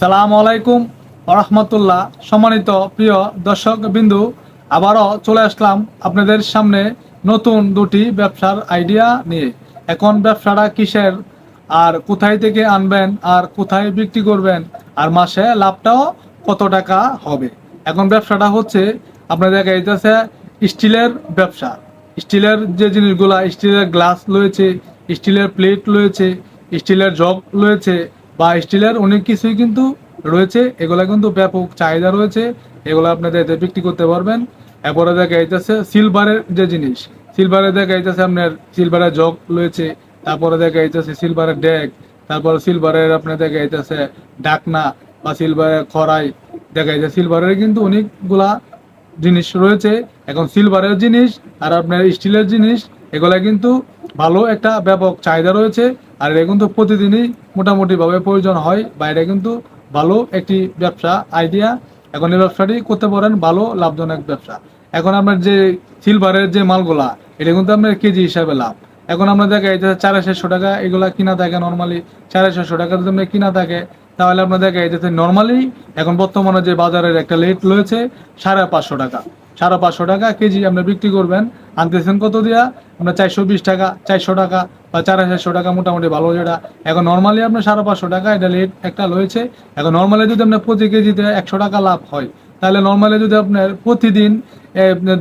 সালাম আলাইকুম রহমতুল্লাহ। সম্মানিত প্রিয় দর্শক বিন্দু, আবারও চলে আসলাম আপনাদের সামনে নতুন দুটি ব্যবসার আইডিয়া নিয়ে। এখন ব্যবসাটা কিসের, আর কোথায় থেকে আনবেন, আর কোথায় বিক্রি করবেন, আর মাসে লাভটাও কত টাকা হবে? এখন ব্যবসাটা হচ্ছে আপনাদের গাইতেছে স্টিলের ব্যবসা। স্টিলের যে জিনিসগুলা, স্টিলের গ্লাস রয়েছে, স্টিলের প্লেট রয়েছে, স্টিলের জগ রয়েছে বা স্টিলের অনেক কিছুই কিন্তু রয়েছে। এগুলা কিন্তু ব্যাপক চাহিদা রয়েছে। এগুলো আপনাদের এতে বিক্রি করতে পারবেন। এরপরে দেখা যাইতেছে সিলভারের যে জিনিস, সিলভারে দেখা যাইতেছে আপনার সিলভারের জগ রয়েছে, তারপরে দেখা যাইতেছে সিলভারের ডেক তারপরে সিলভারের আপনার দেখা যাইতেছে ডাকনা বা সিলভারের খড়াই, দেখা যাচ্ছে সিলভারের কিন্তু অনেকগুলা জিনিস রয়েছে। এখন সিলভারের জিনিস আর আপনার স্টিলের জিনিস, এগুলা কিন্তু ভালো একটা ব্যাপক চাহিদা রয়েছে। আর এটা কিন্তু প্রতিদিনই মোটামুটিভাবে প্রয়োজন হয় বা এটা কিন্তু ভালো একটি ব্যবসা আইডিয়া এখন এই ব্যবসাটি করতে পারেন, ভালো, লাভজনক ব্যবসা। এখন আপনার যে সিলভারের যে মালগুলা, এটা কিন্তু আপনার কেজি হিসাবে লাভ। এখন আমরা দেখা যাচ্ছে চারে চারশো টাকা এগুলা কিনা থাকে নর্মালি চারে চারশো টাকা যদি কিনা থাকে, তাহলে আপনার দেখা যাচ্ছে নর্মালি এখন বর্তমানে যে বাজারের একটা লেট রয়েছে, সাড়ে পাঁচশো টাকা। সাড়ে পাঁচশো টাকা কেজি আপনি বিক্রি করবেন। আনতেছেন কত দিয়া? আপনার চারশো বিশ টাকা, চারশো টাকা বা চার হাজারশো টাকা মোটামুটি ভালো যেটা। এখন নর্মালি আপনার সাড়ে পাঁচশো টাকা, এটা রেট একটা রয়েছে। এখন নর্মালি যদি আপনার প্রতি কেজিতে একশো টাকা লাভ হয়, তাহলে নর্মালি যদি আপনার প্রতিদিন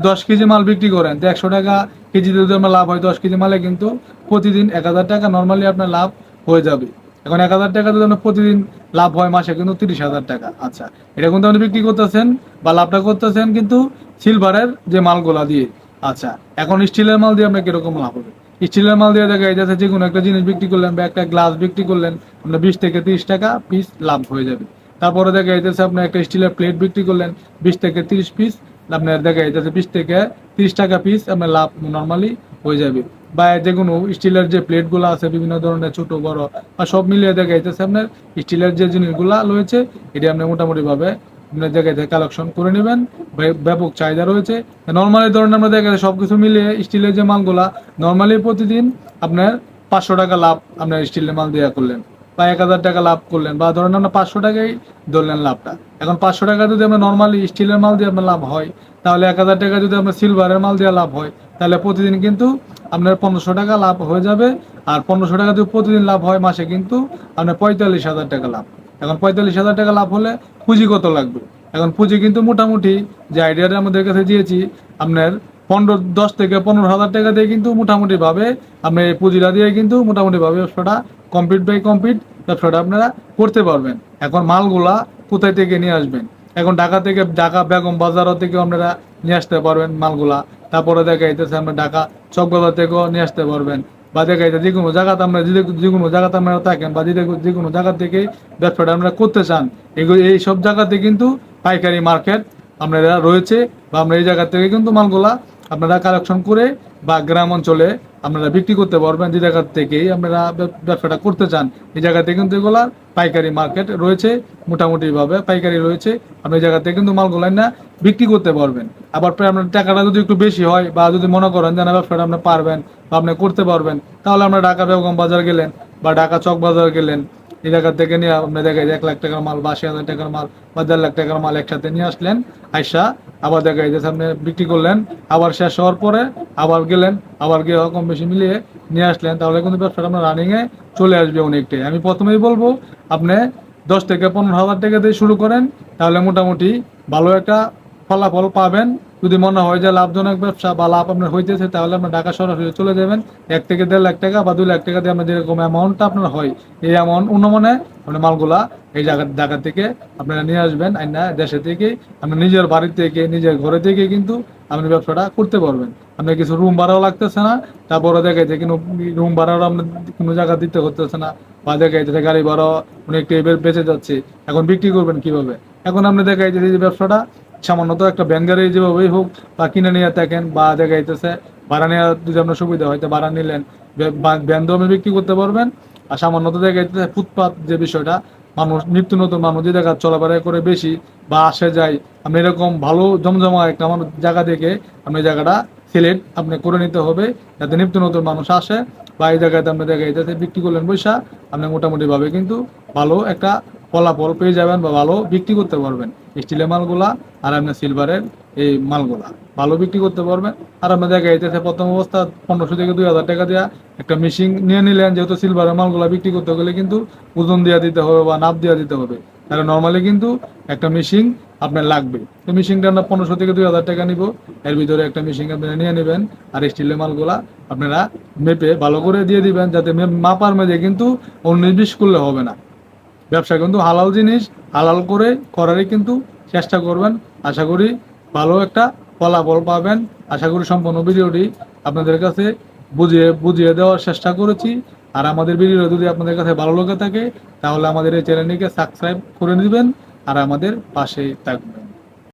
দশ কেজি মাল বিক্রি করেন, তো একশো টাকা কেজিতে যদি আপনার লাভ হয় দশ কেজি মালে কিন্তু প্রতিদিন এক হাজার টাকা নর্মালি আপনার লাভ হয়ে যাবে। এখন এক হাজার টাকা যদি আপনার প্রতিদিন লাভ হয় মাসে, কিন্তু তিরিশ হাজার টাকা। আচ্ছা এটা কিন্তু আপনি বিক্রি করতেছেন বা লাভটা করতেছেন, কিন্তু সিলভারের যে মালগুলা দিয়ে। আচ্ছা এখন স্টিলের মাল দিয়ে আপনার কীরকম লাভ হবে? স্টিলের মাল দিয়ে দেখা যাচ্ছে যে কোনো একটা জিনিস বিক্রি করলেন বা একটা গ্লাস বিক্রি করলেন, আপনার বিশ থেকে তিরিশ টাকা পিস লাভ হয়ে যাবে। তারপরে দেখা যাচ্ছে আপনি একটা স্টিলের প্লেট বিক্রি করলেন, বিশ থেকে তিরিশ পিস আপনার দেখা যাচ্ছে বিশ থেকে তিরিশ টাকা পিস আপনার লাভ নর্মালি হয়ে যাবে। বা যে কোনো স্টিলের যে প্লেটগুলো আছে, বিভিন্ন ধরনের ছোট, বড়, বা সব মিলিয়ে দেখা যাচ্ছে আপনার স্টিলের যে জিনিসগুলা রয়েছে, এটি আপনি মোটামুটি ভাবে আপনার জায়গায় থেকে কালেকশন করে নেবেন ব্যাপক চাহিদা রয়েছে। নর্মালি ধরুন আমরা দেখা যায় সবকিছু মিলিয়ে স্টিলের যে মালগুলা নর্মালি প্রতিদিন আপনার পাঁচশো টাকা লাভ আপনার স্টিলের মাল দেওয়া করলেন, বা এক হাজার টাকা লাভ করলেন, বা ধরেন আপনার পাঁচশো টাকাই ধরলেন লাভটা। এখন পাঁচশো টাকা যদি আমরা নর্মালি স্টিলের মাল দিয়ে আপনার লাভ হয়, তাহলে এক হাজার টাকা যদি আপনার সিলভারের মাল দিয়ে লাভ হয়, তাহলে প্রতিদিন কিন্তু আপনার পনেরোশো টাকা লাভ হয়ে যাবে, আর পনেরোশো টাকা যদি প্রতিদিন লাভ হয়, মাসে কিন্তু আপনার পঁয়তাল্লিশ হাজার টাকা লাভ। এখন পঁয়তাল্লিশ হাজার টাকা লাভ হলে পুঁজি কত লাগবে? এখন পুঁজি কিন্তু মোটামুটি, যে আইডিয়াটা আমাদের কাছে দিয়েছি, আপনার পনেরো, দশ থেকে পনেরো হাজার টাকা দিয়ে কিন্তু মোটামুটি ভাবে আপনি এই পুঁজিটা দিয়ে কিন্তু মোটামুটি ভাবে ব্যবসাটা কমপ্লিট বাই কমপ্লিট ব্যবসাটা আপনারা করতে পারবেন। এখন মালগুলা কোথায় থেকে নিয়ে আসবেন? এখন ঢাকা থেকে, ঢাকা বেগম বাজারও থেকে আপনারা নিয়ে আসতে পারবেন মালগুলা। তারপরে দেখা যাইতেছে আমরা ঢাকা চকবাজার থেকেও নিয়ে আসতে পারবেন। বা দেখা যে কোনো জায়গাতে আমরা যে কোনো জায়গাতে আপনারা থাকেন বা যে কোনো জায়গা থেকে ব্যবসাটা আমরা করতে চান এগুলো এই সব জায়গাতে কিন্তু পাইকারি মার্কেট আপনারা রয়েছে বা আমরা এই জায়গা থেকে কিন্তু মালগুলা আপনারা কালেকশন করে বা গ্রাম অঞ্চলে আপনারা বিক্রি করতে পারবেন, যে জায়গা থেকেই আপনারা ব্যবসাটা করতে চান, এই জায়গাতে কিন্তু এগুলা পাইকারি মার্কেট রয়েছে মোটামুটি ভাবে পাইকারি রয়েছে, আপনি এই জায়গা থেকে কিন্তু মালগুলা না বিক্রি করতে পারবেন। আবার আপনার টাকাটা যদি একটু বেশি হয় বা যদি মনে করেন যে না, ব্যবসাটা আপনি পারবেন বা আপনি করতে পারবেন, তাহলে আমরা ঢাকা বেগম বাজার গেলেন বা ঢাকা চক বাজার গেলেন, এই জায়গা থেকে নিয়ে আপনি দেখা এক লাখ টাকার মাল বা আশি হাজার টাকার মাল বা দেড় লাখ টাকার মাল একসাথে নিয়ে আসলেন, আইসা আবার দেখা যায় আপনি বিক্রি করলেন, আবার শেষ হওয়ার পরে আবার গেলেন, আবার গিয়ে কম বেশি মিলিয়ে নিয়ে আসলেন। তাহলে কিন্তু ব্যবসাটা আপনার রানিংয়ে চলে আসবে অনেকটাই। আমি প্রথমেই বলব, আপনি দশ থেকে পনেরো হাজার টাকা দিয়ে শুরু করেন, তাহলে মোটামুটি ভালো একটা ফলাফল পাবেন। যদি মনে হয় যে লাভজনক ব্যবসা বা লাভ আপনার হইতেছে, তাহলে আপনার ঢাকা সরাসরি চলে যাবেন। এক থেকে দেড় লাখ টাকা বা দুই লাখ টাকা দিয়ে আপনার যেরকম অ্যামাউন্টটা আপনার হয়, এই অ্যামাউন্ট অনুমানে আপনি মালগুলা এই জায়গা, ঢাকা থেকে আপনারা নিয়ে আসবেন আর না দেশে থেকে, আপনার নিজের বাড়ি থেকে, নিজের ঘরে থেকে কিন্তু আপনি ব্যবসাটা করতে পারবেন। আপনার কিছু রুম ভাড়াও লাগতেছে না তারপরে দেখা যাচ্ছে কিন্তু রুম ভাড়াও আপনার কোনো জায়গা দিতে হতেছে না, বা দেখা যাচ্ছে গাড়ি ভাড়া এবার বেঁচে যাচ্ছে। এখন বিক্রি করবেন কীভাবে? এখন আপনি দেখা যাচ্ছে যে ব্যবসাটা সামান্য একটা ভ্যান গাড়ি যেভাবেই হোক বা কিনে নিয়ে থাকেন বা দেখা যাইতেছে ভাড়া নেওয়ার যদি আপনার সুবিধা হয়তো ভাড়া নিলেন ভ্যান দমে বিক্রি করতে পারবেন, আর সামান্য তো দেখা যাইতেছে ফুটপাত যে বিষয়টা, মানুষ, নিত্য নতুন মানুষ যে জায়গা চলাফেরা করে বেশি বা আসে যায়, আপনি এরকম ভালো জমজমা একটা আমার জায়গা থেকে আপনি জায়গাটা সিলেক্ট আপনি করে নিতে হবে, যাতে নিত্য নতুন মানুষ আসে, বা এই জায়গাতে আপনি দেখা যাইতেছে বিক্রি করলেন পয়সা, আপনি মোটামুটিভাবে কিন্তু ভালো একটা ফলাফল পেয়ে যাবেন বা ভালো বিক্রি করতে পারবেন। স্টিলের মালগুলা আর আপনার সিলভারের এই মালগুলা। ভালো বিক্রি করতে পারবেন। আর আপনার দেখা যাইতেছে, প্রথম অবস্থা পনেরোশো থেকে দুই হাজার টাকা দেওয়া একটা মেশিন নিয়ে নিলেন, যেহেতু সিলভারের মালগুলা বিক্রি করতে গেলে কিন্তু ওজন দেওয়া দিতে হবে বা নাপ দেওয়া দিতে হবে। তাহলে নর্মালি কিন্তু একটা মেশিন আপনার লাগবে। তো মেশিনটা আমরা পনেরোশো থেকে দুই হাজার টাকা নিব। এর ভিতরে একটা মেশিন আপনারা নিয়ে নেবেন আর স্টিলের মালগুলা আপনারা মেপে ভালো করে দিয়ে দিবেন, যাতে মাপার মেঝে কিন্তু উনিশ করলে হবে না। ব্যবসা কিন্তু হালাল জিনিস, হালাল করে করারই কিন্তু চেষ্টা করবেন। আশা করি ভালো একটা ফলাফল পাবেন। আশা করি সম্পূর্ণ ভিডিওটি আপনাদের কাছে বুঝিয়ে বুঝিয়ে দেওয়ার চেষ্টা করেছি। আর আমাদের ভিডিও যদি আপনাদের কাছে ভালো লেগে থাকে, তাহলে আমাদের এই চ্যানেলটিকে সাবস্ক্রাইব করে নেবেন আর আমাদের পাশে থাকবেন।